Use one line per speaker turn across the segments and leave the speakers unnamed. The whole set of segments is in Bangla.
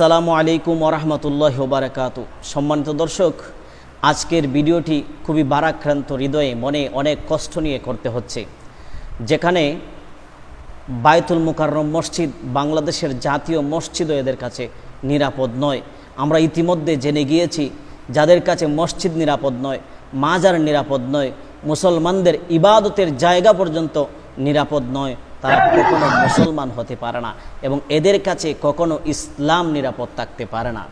আসসালামু আলাইকুম ওরহমতুল্লাহ বারাকাত সম্মানিত দর্শক, আজকের ভিডিওটি খুবই বারাক্রান্ত হৃদয়ে মনে অনেক কষ্ট নিয়ে করতে হচ্ছে, যেখানে বায়তুল মুকাররম মসজিদ বাংলাদেশের জাতীয় মসজিদও এদের কাছে নিরাপদ নয়। আমরা ইতিমধ্যে জেনে গিয়েছি, যাদের কাছে মসজিদ নিরাপদ নয়, মাজার নিরাপদ নয়, মুসলমানদের ইবাদতের জায়গা পর্যন্ত নিরাপদ নয়। তারা কখনো মুসলমান হতে পারে না এবং এদের কাছে কখনো ইসলাম নিরাপদ থাকতে পারে না।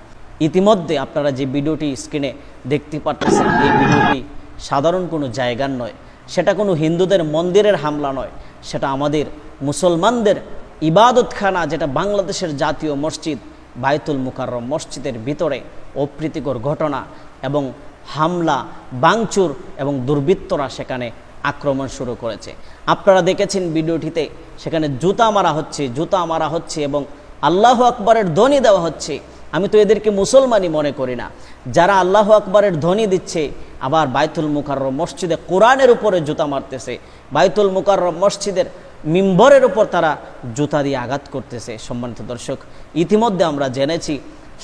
ইতিমধ্যে আপনারা যে ভিডিওটি স্ক্রিনে দেখতে পাচ্ছেন এই ভিডিওটি সাধারণ কোনো জায়গার নয়। সেটা কোনো হিন্দুদের মন্দিরের হামলা নয়। সেটা আমাদের মুসলমানদের ইবাদতখানা যেটা বাংলাদেশের জাতীয় মসজিদ বায়তুল মুকাররম মসজিদের ভিতরে অপ্রীতিকর ঘটনা এবং হামলা বাংচুর এবং দুর্বৃত্তরা সেখানে আক্রমণ শুরু করেছে। আপনারা দেখেছেন ভিডিওটিতে সেখানে জুতা মারা হচ্ছে, জুতা মারা হচ্ছে এবং আল্লাহ আকবরের ধ্বনি দেওয়া হচ্ছে। আমি তো এদেরকে মুসলমানই মনে করি না। যারা আল্লাহ আকবরের ধ্বনি দিচ্ছে, আবার বাইতুল মুকাররম মসজিদে কোরআনের উপরে জুতা মারতেছে, বাইতুল মুকাররম মসজিদের মিম্বরের উপর তারা জুতা দিয়ে আঘাত করতেছে। সম্মানিত দর্শক, ইতিমধ্যে আমরা জেনেছি,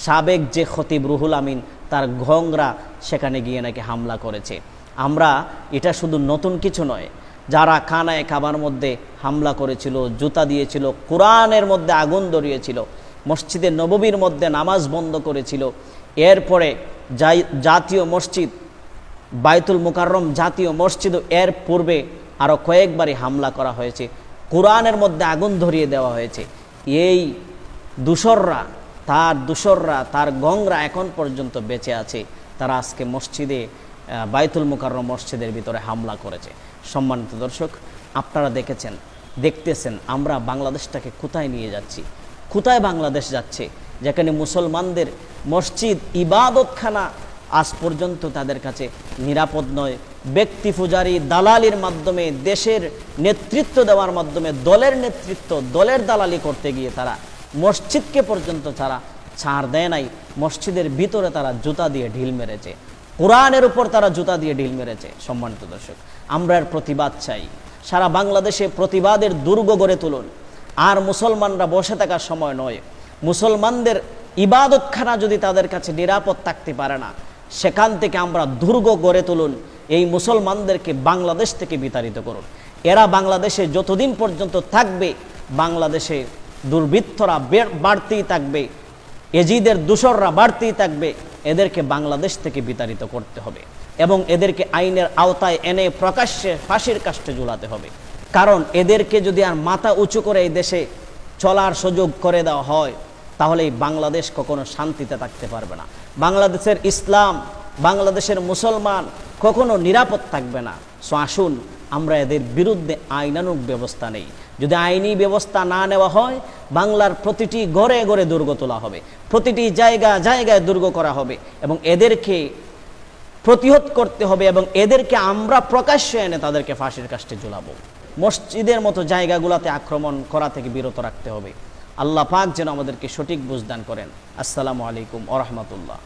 সাবেক যে খতিব রুহুল আমিন, তার ঘংরা সেখানে গিয়ে নাকি হামলা করেছে। আমরা এটা শুধু নতুন কিছু নয়, যারা খানায় খাবার মধ্যে হামলা করেছিল, জুতা দিয়েছিল, কোরআনের মধ্যে আগুন ধরিয়েছিল, মসজিদে নববীর মধ্যে নামাজ বন্ধ করেছিল, এরপরে জাতীয় মসজিদ, বাইতুল মুকাররম জাতীয় মসজিদ এর পূর্বে আরও কয়েকবারই হামলা করা হয়েছে, কোরআনের মধ্যে আগুন ধরিয়ে দেওয়া হয়েছে। এই দূষররা, তার দূষররা, তার গংরা এখন পর্যন্ত বেঁচে আছে। তারা আজকে মসজিদে আহ, বাইতুল মুকাররম মসজিদের ভিতরে হামলা করেছে। সম্মানিত দর্শক আপনারা দেখেছেন দেখতেছেন আমরা বাংলাদেশটাকে কোথায় নিয়ে যাচ্ছি। কোথায় বাংলাদেশ যাচ্ছে? যেখানে মুসলমানদের মসজিদ ইবাদতখানা আজ পর্যন্ত তাদের কাছে নিরাপদ নয়। ব্যক্তি পূজারী দালালির মাধ্যমে দেশের নেতৃত্ব দেওয়ার মাধ্যমে দলের নেতৃত্ব দলের দালালি করতে গিয়ে তারা মসজিদকে পর্যন্ত তারা ছাড় দেয় নাই। মসজিদের ভিতরে তারা জুতা দিয়ে ঢিল মেরেছে। কোরআনের উপর তারা জুতা দিয়ে ঢিল মেরেছে, সম্মানিত দর্শক। আমরা এর প্রতিবাদ চাই। সারা বাংলাদেশে প্রতিবাদের দুর্গ গড়ে তুলুন। আর মুসলমানরা বসে থাকার সময় নয়। মুসলমানদের ইবাদতখানা যদি তাদের কাছে নিরাপদ থাকতে পারে না, সেখান থেকে আমরা দুর্গ গড়ে তুলুন। এই মুসলমানদেরকে বাংলাদেশ থেকে বিতাড়িত করুন। এরা বাংলাদেশে যতদিন পর্যন্ত থাকবে, বাংলাদেশে দুর্বৃত্তরা বাড়তেই থাকবে। এজিদের দূষররা বাড়তেই থাকবে। এদেরকে বাংলাদেশ থেকে বিতাড়িত করতে হবে এবং এদেরকে আইনের আওতায় এনে প্রকাশ্যে ফাঁসির কাষ্টে ঝুলাতে হবে। কারণ এদেরকে যদি আর মাথা উঁচু করে এই দেশে চলার সুযোগ করে দেওয়া হয় তাহলে এই বাংলাদেশ কখনো শান্তিতে থাকতে পারবে না। বাংলাদেশের ইসলাম, বাংলাদেশের মুসলমান কখনো নিরাপদ থাকবে না। সো আসুন, আমরা এদের বিরুদ্ধে আইনানুক ব্যবস্থা নেই। যদি আইনি ব্যবস্থা না নেওয়া হয়, বাংলার প্রতিটি ঘরে ঘরে দুর্গ তোলা হবে, প্রতিটি জায়গা জায়গায় দুর্গ করা হবে এবং এদেরকে প্রতিহত করতে হবে এবং এদেরকে আমরা প্রকাশ্যে এনে তাদেরকে ফাঁসির কাষ্টে ঝুলাবো। মসজিদের মতো জায়গাগুলোতে আক্রমণ করা থেকে বিরত রাখতে হবে। আল্লাহ পাক যেন আমাদেরকে সঠিক বুঝদান করেন। আসসালামু আলাইকুম ওরহমতুল্লাহ